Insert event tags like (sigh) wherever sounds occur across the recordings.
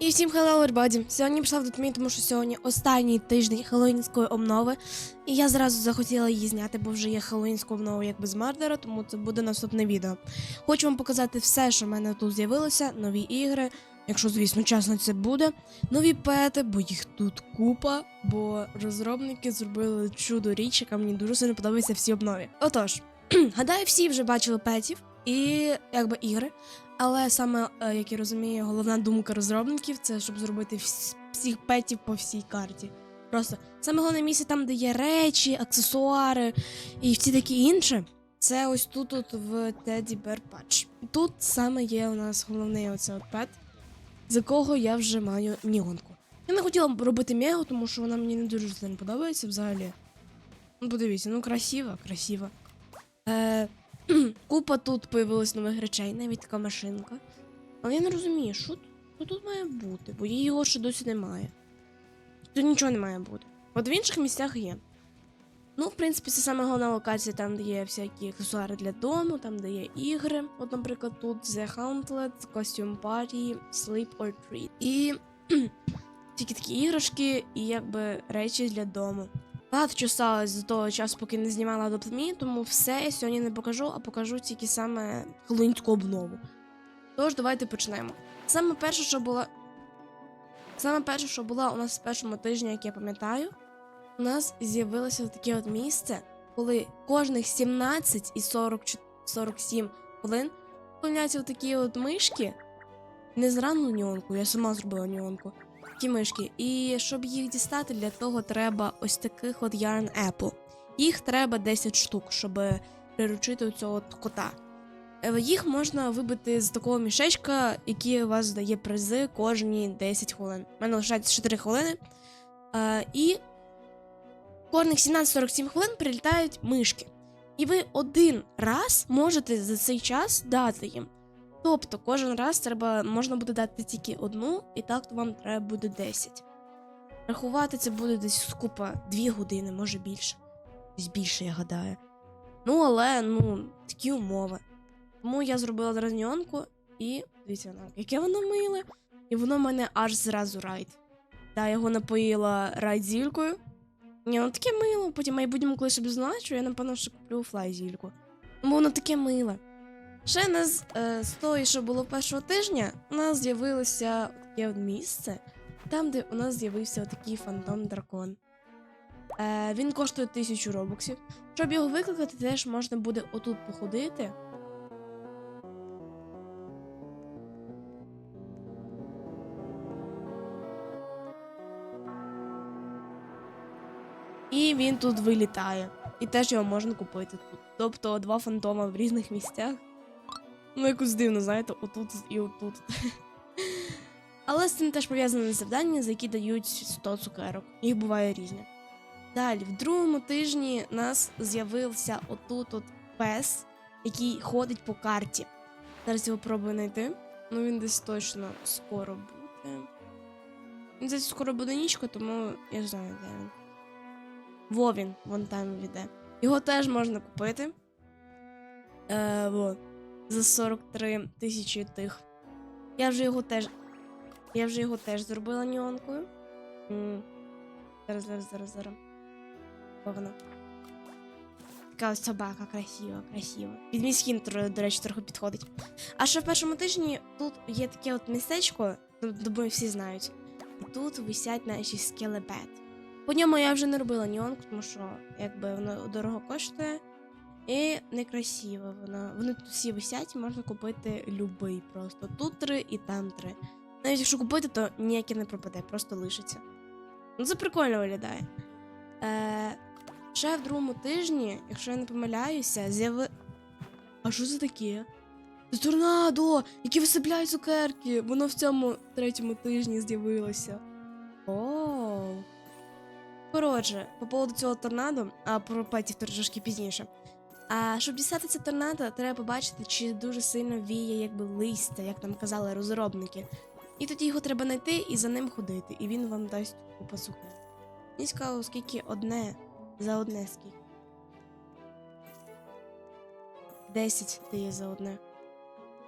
І всім hello, everybody! Сьогодні пішла в Дотмі, тому що сьогодні останній тиждень хеллоуінської обнови. І я зразу захотіла її зняти, бо вже є хеллоуінська обнова як без мардера, тому це буде наступне відео. Хочу вам показати все, що в мене тут з'явилося, нові ігри, якщо, звісно, чесно, це буде. Нові пети, бо їх тут купа, бо розробники зробили чудо річ, яка мені дуже сильно подобається всі обнові. Отож, (clears throat) гадаю, всі вже бачили петів і якби ігри. Але саме, е, як я розумію, головна думка розробників це щоб зробити всіх петів по всій карті. Просто саме головне місце там, де є речі, аксесуари і всі такі інше. Це ось тут, тут в Teddy Bear Patch. Тут саме є у нас головний оце от пет, за кого я вже маю Ніонку. Я не хотіла б робити мегу, тому що вона мені не дуже сильно подобається взагалі. Ну, подивіться, ну красива, красива. Е, (clears throat) Купа тут появилось нових речей, навіть така машинка. Але я не розумію, що, тут має бути, бо її його ще досі немає. Тут нічого не має бути. От в інших місцях є. Ну, в принципі, це саме головна локація, там, де є всякі аксесуари для дому, там, де є ігри. От, наприклад, тут The Haunted, Costume Party, Sleep or Treat. І (clears throat) тільки такі іграшки і якби речі для дому. Багато чого сталося з того часу, поки не знімала Me, тому все я сьогодні не покажу, а покажу тільки саме хеллоуінську обнову. Тож, давайте почнемо. Саме перше, що було. Саме перше, що було у нас в першому тижні, як я пам'ятаю, у нас з'явилося таке от місце, коли кожних 17 і 40, 47 хвилин появляються такі от мишки. Не зрану ньонку, я сама зробила ньонку такі мишки. І щоб їх дістати, для того треба ось таких от Yarn Apple. Їх треба 10 штук, щоб приручити цього кота. Е, Їх можна вибити з такого мішечка, який у вас дає призи кожні 10 хвилин. У мене лишається 4 хвилини. Е, і кожних 17-47 хвилин прилітають мишки. І ви один раз можете за цей час дати їм. Тобто кожен раз треба можна буде дати тільки одну, і так то вам треба буде 10. Рахувати це буде десь скупа 2 години, може більше. Десь більше, я гадаю. Ну, але ну, такі умови. Тому я зробила дразньонку і дивіться, яке воно миле. І воно в мене аж зразу райд. Я його напоїла райд зількою. Ні, воно таке мило. Потім в майбутньому, коли ще значу, я напевно ще куплю флай зільку. Бо воно таке миле. Ще не з, е, з того, що було першого тижня, у нас з'явилося таке місце, там, де у нас з'явився такий фантом дракон. Е, він коштує тисячу робоксів. Щоб його викликати, теж можна буде отут походити. І він тут вилітає. І теж його можна купити тут. Тобто два фантома в різних місцях. Ну, якось дивно, знаєте, отут і отут. (laughs) Але з цим теж пов'язане завдання, за які дають 100 цукерок. Їх буває різні. Далі, в другому тижні нас з'явився отут от пес, який ходить по карті. Зараз його пробую знайти. Ну він десь точно скоро буде. Він десь скоро буде нічка, тому я ж знаю, де він. Во він, вон там віде. Його теж можна купити. Е, вот за 43 тисячі тих. Я вже його теж. Я вже його теж зробила ньонкою. Зараз, зараз, зараз, зараз. Погано. Така ось собака красива, красива. Під мій скін, до речі, трохи підходить. А ще в першому тижні тут є таке от містечко, думаю, всі знають. І тут висять наші скелебет. По ньому я вже не робила ньонку, тому що якби воно дорого коштує. І некрасиво вона. Вони тут всі висять, можна купити любий просто. Тут три і там три. Навіть якщо купити, то ніяке не пропаде, просто лишиться. Ну це прикольно виглядає. Е, ще в другому тижні, якщо я не помиляюся, з'яви. А що це таке? Це торнадо, які висипляють цукерки. Воно в цьому третьому тижні з'явилося. Оу. Коротше, по поводу цього торнадо, а про петів трошки пізніше. А щоб дістати це торнадо, треба побачити, чи дуже сильно віє якби листя, як там казали розробники. І тоді його треба знайти і за ним ходити, і він вам дасть цукру. Мені цікаво, скільки одне за одне скільки. Десять дає за одне.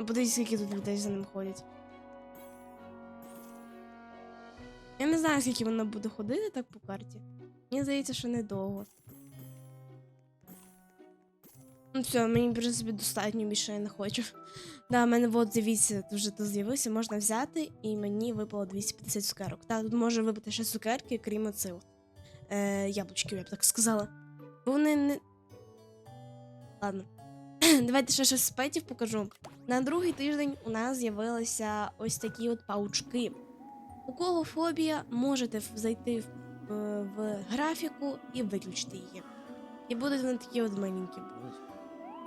Ну, Подивіться, скільки тут людей за ним ходять. Я не знаю, скільки вона буде ходити так по карті. Мені здається, що недовго. Ну все, мені в принципі достатньо більше я не хочу. Да, в мене от дивіться, вже тут з'явився, можна взяти, і мені випало 250 цукерок. Так, тут може випити ще цукерки, крім оцих. Е, яблучків, я б так сказала. Бо вони не. Ладно. (clears throat) Давайте ще щось з петів покажу. На другий тиждень у нас з'явилися ось такі от паучки. У кого фобія, можете зайти в, в, в графіку і виключити її. І будуть вони такі от маленькі будуть.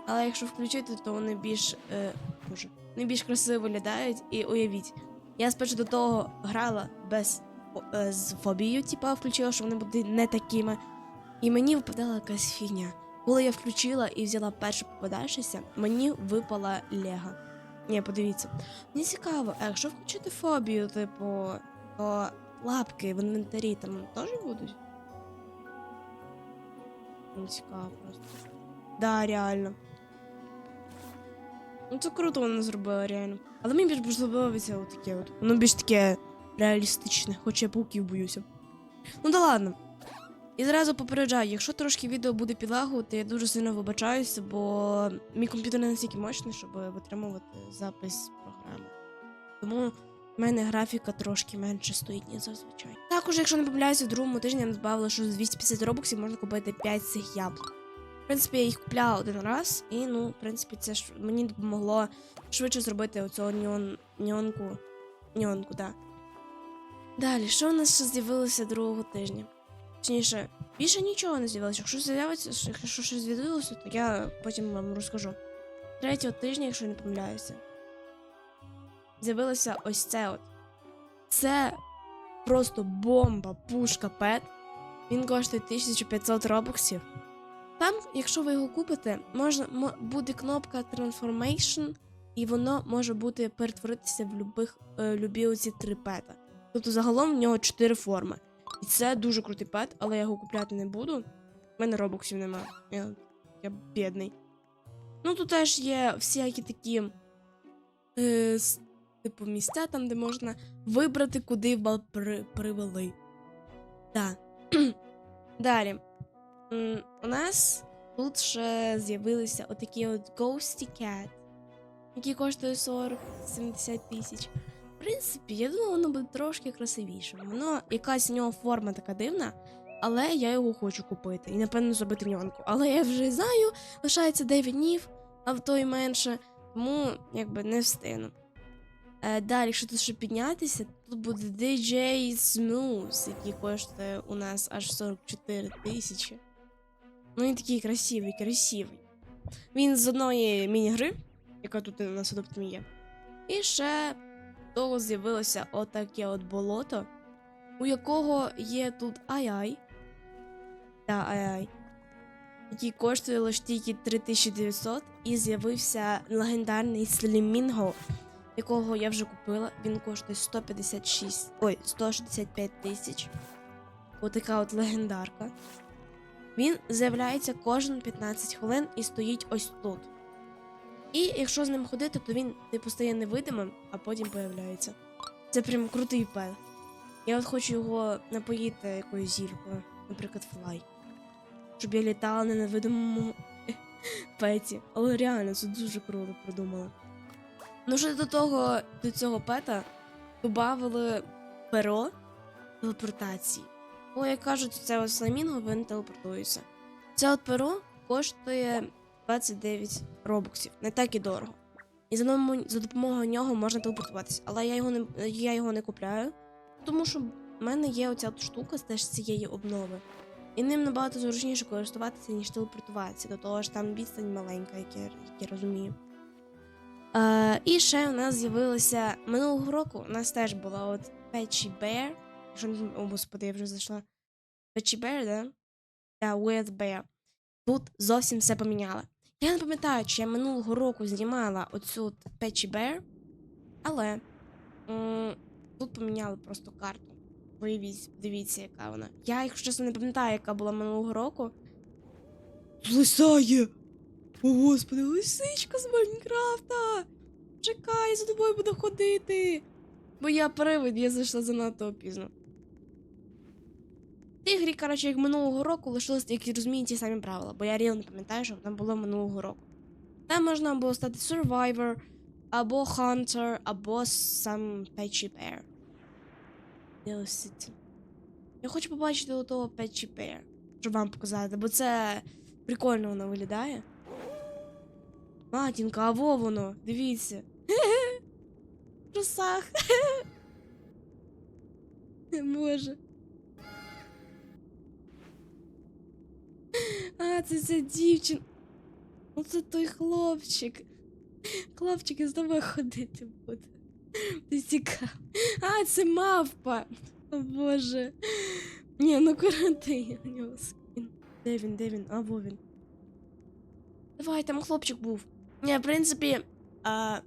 Але якщо включити, то вони більш. Е, боже, вони більш красиво виглядають. І уявіть, я спершу до того грала без е, з фобією, типа включила, що вони будуть не такими. І мені випадала якась фігня. Коли я включила і взяла перше попадавшися, мені випала лего. Ні, подивіться. Мені цікаво, а якщо включити фобію, типу, то лапки в інвентарі там теж будуть? Мені цікаво просто. Да, реально. Ну це круто вона зробила, реально. Але мені більш подобається отаке от. Воно більш таке реалістичне, хоч я пауків боюся. Ну да ладно. І зразу попереджаю, якщо трошки відео буде підлагувати, я дуже сильно вибачаюся, бо мій комп'ютер не настільки мощний, щоб витримувати запис програми. Тому в мене графіка трошки менше стоїть, ніж зазвичай. Також, якщо не помиляюся, в другому тижні я збавила, що за 250 робоксів можна купити 5 цих яблук. В принципі, я їх купляла один раз, і ну, в принципі, це ж мені допомогло швидше зробити оцього неон, неонку. Неонку, да. Далі, що у нас ще з'явилося другого тижня? Точніше, більше нічого не з'явилося. Якщо з'явиться, якщо щось з'явилося, то я потім вам розкажу. Третього тижня, якщо не помиляюся, з'явилося ось це от. Це просто бомба, пушка пет. Він коштує 1500 робоксів. Там, якщо ви його купите, можна буде кнопка Transformation, і воно може бути перетворитися в любих, е, любі три пета. Тобто загалом в нього чотири форми. І це дуже крутий пет, але я його купляти не буду. У мене робоксів немає. Я, я бідний. Ну, тут теж є всякі такі е, типу місця, там, де можна вибрати, куди бал при, привели. Так. (clears throat) Далі. У нас тут ще з'явилися отакі от Ghosty Cat, які коштують 40-70 тисяч. В принципі, я думаю, воно буде трошки красивіше. Воно якась у нього форма така дивна, але я його хочу купити і напевно зробити ньонку. Але я вже знаю, лишається 9 днів, а в то й менше, тому якби не встигну. Е, далі, якщо тут ще піднятися, тут буде DJ Smooth, який коштує у нас аж 44 тисячі. Ну він такий красивий, красивий. Він з одної міні-гри, яка тут у нас адоптом є. І ще того з'явилося отаке от болото, у якого є тут ай-ай. Та ай-ай. Який коштує лише тільки 3900, і з'явився легендарний Слімінго, якого я вже купила. Він коштує 156, ой, 165 тисяч. Отака от легендарка. Він з'являється кожен 15 хвилин і стоїть ось тут. І якщо з ним ходити, то він типу стає невидимим, а потім появляється. Це прям крутий пет. Я от хочу його напоїти якоюсь зількою, наприклад, флай. Щоб я літала на невидимому (laughs) петі. Але реально, це дуже круто придумали. Ну, що до того, до цього пета додавали перо телепортації. Бо, як кажуть, це ось фламінго, він телепортується. Це от перо коштує 29 робоксів, не так і дорого. І за, ному- за допомогою нього можна телепортуватися. Але я його не, я його не купляю, тому що в мене є оця штука з теж цієї обнови. І ним набагато зручніше користуватися, ніж телепортуватися. До того ж там відстань маленька, як я, як я розумію. Е, і ще у нас з'явилося минулого року. У нас теж була от Patchy Bear. Зм- О, господи, я вже зайшла. Patchy Bear, да? Да, Weird Bear. Тут зовсім все поміняли. Я не пам'ятаю, чи я минулого року знімала оцю Patchy Bear, але тут поміняли просто карту. Виявіть, дивіться, яка вона. Я, якщо чесно, не пам'ятаю, яка була минулого року. Лисає! О, господи, лисичка з Майнкрафта! Чекай, я за тобою буду ходити. Бо я привид, я зайшла занадто пізно. В цій грі, коротше, як минулого року лишились, як розуміють, ті самі правила, бо я реально не пам'ятаю, що там було минулого року. Там можна було стати Survivor, або Hunter, або сам Patchy Bear. Я хочу побачити у того Patchy Bear, щоб вам показати, бо це прикольно воно виглядає. Матінка, а во воно, дивіться. (laughs) В трусах. (laughs) Боже. А, це ця дівчина. Ну це той хлопчик. Хлопчик із тобою ходити буде. Ти цікаво. А, це мавпа. О боже. Ні, ну крутий у нього скін. Де він, де він? А, во він. Давай, там хлопчик був. Ні, в принципі, а,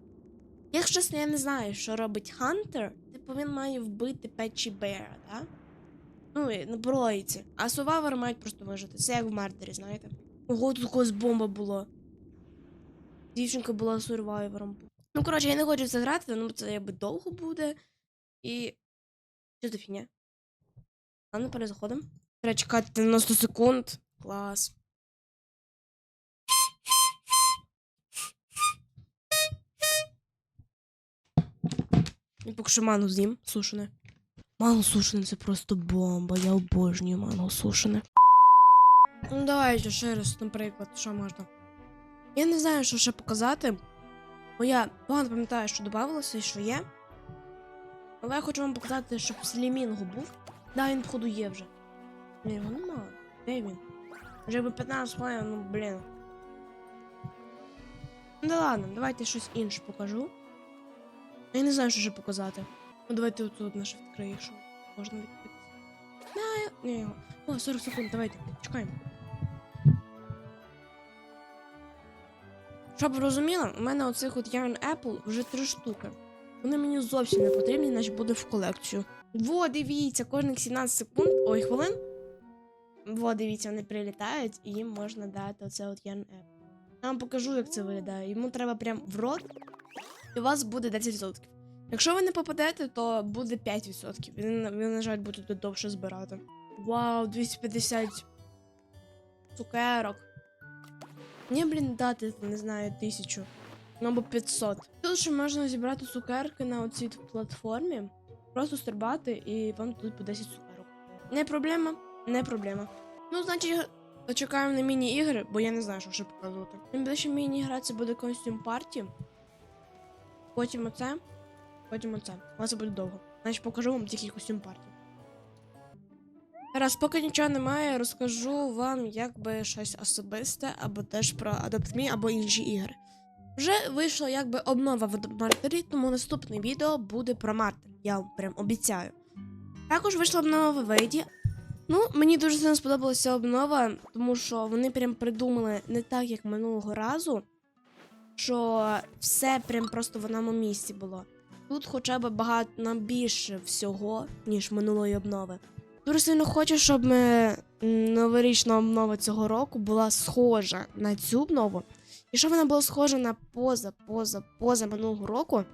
якщо я не знаю, що робить Хантер, типу він має вбити Петчі Бера, так? Ну, на. А Сувавер мають просто вижити. Це як в Мардері, знаєте. Ого, тут якась бомба була. Дівчинка була сурвайвером. Ну, коротше, я не хочу це грати, ну це якби довго буде. І. Що за фігня? Ладно, перезаходимо. Треба чекати 90 секунд. Клас. І поки що ману з'їм сушене. Манго сушене це просто бомба. Я обожнюю манго сушене. Ну давайте ще раз, наприклад, що можна. Я не знаю, що ще показати. Бо я погано пам'ятаю, що додавалося і що є. Але я хочу вам показати, щоб Слімінго був. Да, він, походу, є вже. Ні, його нема. Де він? Вже би 15 хвилин, ну блін. Ну да ладно, давайте щось інше покажу. Я не знаю, що ще показати. Ну давайте отут наш відкриє, що можна відкрити. Да, ні, о, 40 секунд, давайте, чекаємо. Щоб ви розуміли, у мене оцих от Yarn Apple вже три штуки. Вони мені зовсім не потрібні, наче буде в колекцію. Во, дивіться, кожних 17 секунд, ой, хвилин. Во, дивіться, вони прилітають, і їм можна дати оце от Yarn Apple. Я вам покажу, як це виглядає. Йому треба прям в рот, і у вас буде 10%. Якщо ви не попадете, то буде 5%. Він, він на жаль, буде довше збирати. Вау, 250 цукерок. Мені, блін, дати, не знаю, тисячу. Ну або 500. Тут ще можна зібрати цукерки на оцій платформі. Просто стрибати і вам тут по 10 цукерок. Не проблема, не проблема. Ну, значить, почекаємо на міні-ігри, бо я не знаю, що ще показувати. Найближча міні-гра це буде костюм парті. Потім оце, потім оце. Але це буде довго. Значить, покажу вам тільки костюм парті. Раз, поки нічого немає, розкажу вам якби щось особисте, або теж про Adopt.me, або інші ігри. Вже вийшла якби обнова в Мартері, тому наступне відео буде про Мартер. Я вам прям обіцяю. Також вийшла обнова в Вейді. Ну, мені дуже сильно сподобалася обнова, тому що вони прям придумали не так, як минулого разу, що все прям просто в одному місці було. Тут хоча б багато нам більше всього, ніж минулої обнови. Дуже сильно хочу, щоб ми, новорічна обнова цього року була схожа на цю обнову. І щоб вона була схожа на поза, поза, поза минулого року.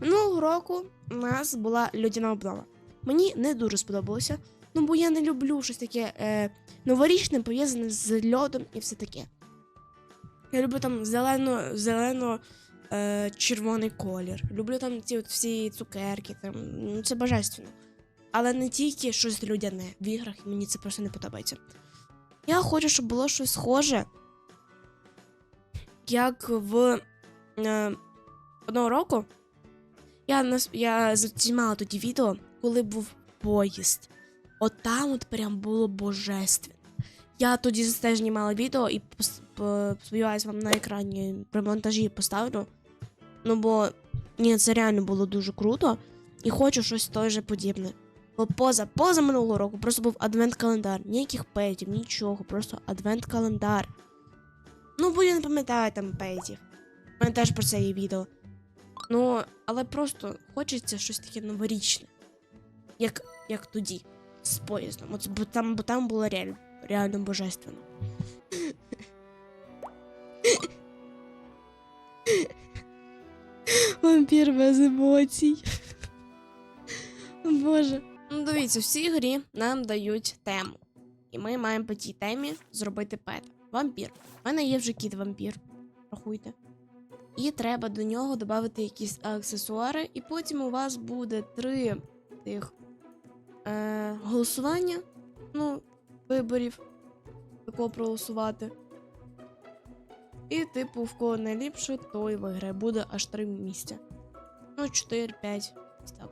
Минулого року у нас була людяна обнова. Мені не дуже сподобалося, ну бо я не люблю щось таке е, новорічне, пов'язане з льодом і все таке. Я люблю там зелено, зелено е, червоний колір. Люблю там ці от всі цукерки, там, ну, це божественно. Але не тільки щось людяне в іграх, мені це просто не подобається. Я хочу, щоб було щось схоже, як в е, одного року. Я, я знімала тоді відео, коли був поїзд. От там от прям було божественно. Я тоді теж знімала відео і сподіваюсь, вам на екрані при монтажі поставлю. Ну бо ні, це реально було дуже круто. І хочу щось теж подібне. Бо поза, поза минулого року просто був адвент-календар. Ніяких петів, нічого, просто адвент-календар. Ну, бо я не пам'ятаю там петів. У мене теж про це є відео. Ну, але просто хочеться щось таке новорічне. Як, як тоді, з поїздом. От, бо, там, бо там було реально, реально божественно. Вампір без емоцій. Боже. Ну, дивіться, в цій грі нам дають тему. І ми маємо по цій темі зробити пет. Вампір. У мене є вже кіт вампір. Рахуйте. І треба до нього додати якісь аксесуари, і потім у вас буде три тих е, голосування. Ну, виборів, такого проголосувати. І, типу, в кого найліпше, той виграє. Буде аж три місця. Ну, 4, 5. Так.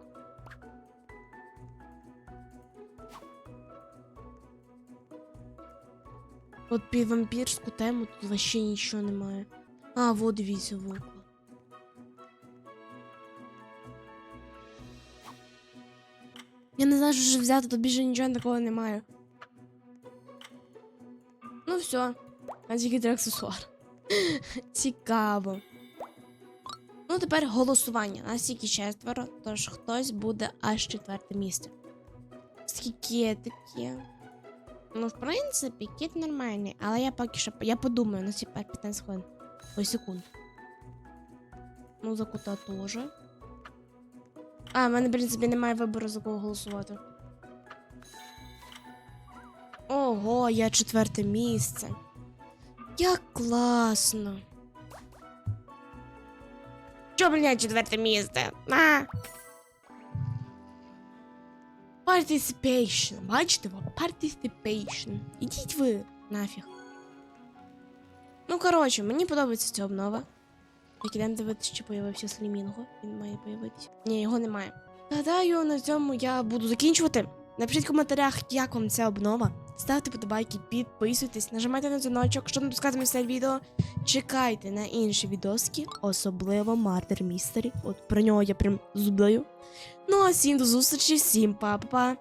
От під вампірську тему тут вообще нічого немає. А, вот дивіться, вовка. Я не знаю, що ж взяти, тут більше нічого такого немає. Ну все, а тільки аксесуар. (laughs) Цікаво. Ну, тепер голосування. Нас тільки четверо, тож хтось буде аж четверте місце. Скільки таке? Ну, в принципі, кіт нормальний, але я поки що я подумаю на ці 15 хвилин. Ой, секунд. Ну, за теж. А, в мене, в принципі, немає вибору за кого голосувати. Ого, я четверте місце. Як класно. Чо, блядь, четверте місце? А! Participation. Бачите ви? Participation. Ідіть ви нафіг. Ну, коротше, мені подобається ця обнова. Так, ідемо дивитися, чи появився Слімінго. Він має появитися. Ні, його немає. Гадаю, на цьому я буду закінчувати. Напишіть в коментарях, як вам ця обнова. Ставте подобайки, підписуйтесь, нажимайте на дзвіночок, щоб не пускати все відео. Чекайте на інші відоски, особливо Мардер Містері. От про нього я прям зублею. Ну а всім до зустрічі, всім па-па-па.